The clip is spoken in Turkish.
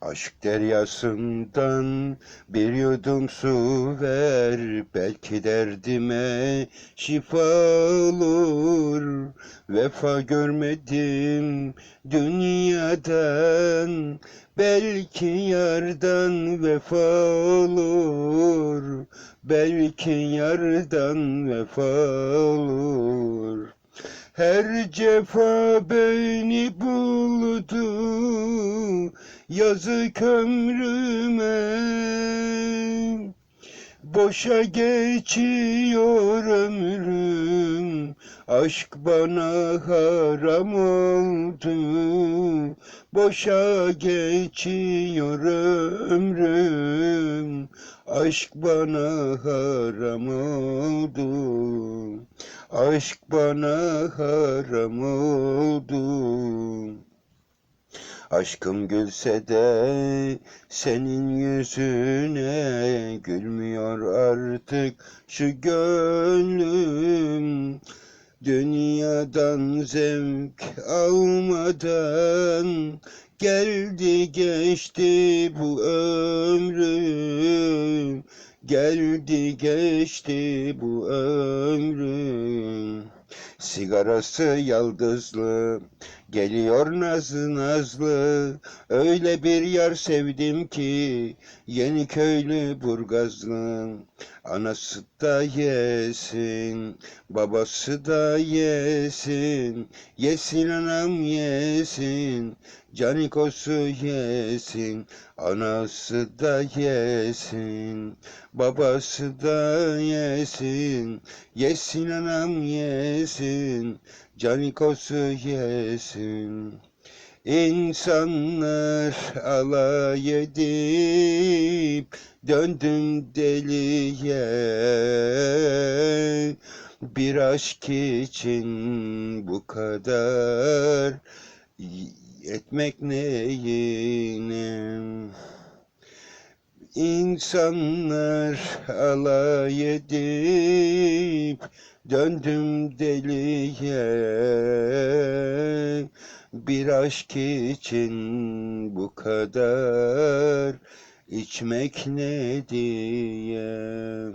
Aşk deryasından bir yudum su ver. Belki derdime şifa olur. Vefa görmedim dünyadan. Belki yardan vefa olur. Belki yardan vefa olur. Her cefa beni buldu yazık ömrüme. Boşa geçiyor ömrüm. Aşk bana haram oldu. Boşa geçiyor ömrüm. Aşk bana haram oldu. Aşk bana haram oldu Aşkım gülse de senin yüzüne gülmüyor artık şu gönlüm. Dünyadan zevk almadan geldi geçti bu ömrüm. Geldi geçti bu ömrüm. Sigarası yaldızlı Geliyor nazlı nazlı Öyle bir yar sevdim ki Yeni köylü burgazlı Anası da yesin Babası da yesin Yesin anam yesin Canikosu yesin Anası da yesin Babası da yesin Yesin anam yesin Canikosu yesin İnsanlar alay edip döndüm deliye. Bir aşk için bu kadar etmek neyine? İnsanlar alay edip döndüm deliye Bir aşk için bu kadar içmek ne diye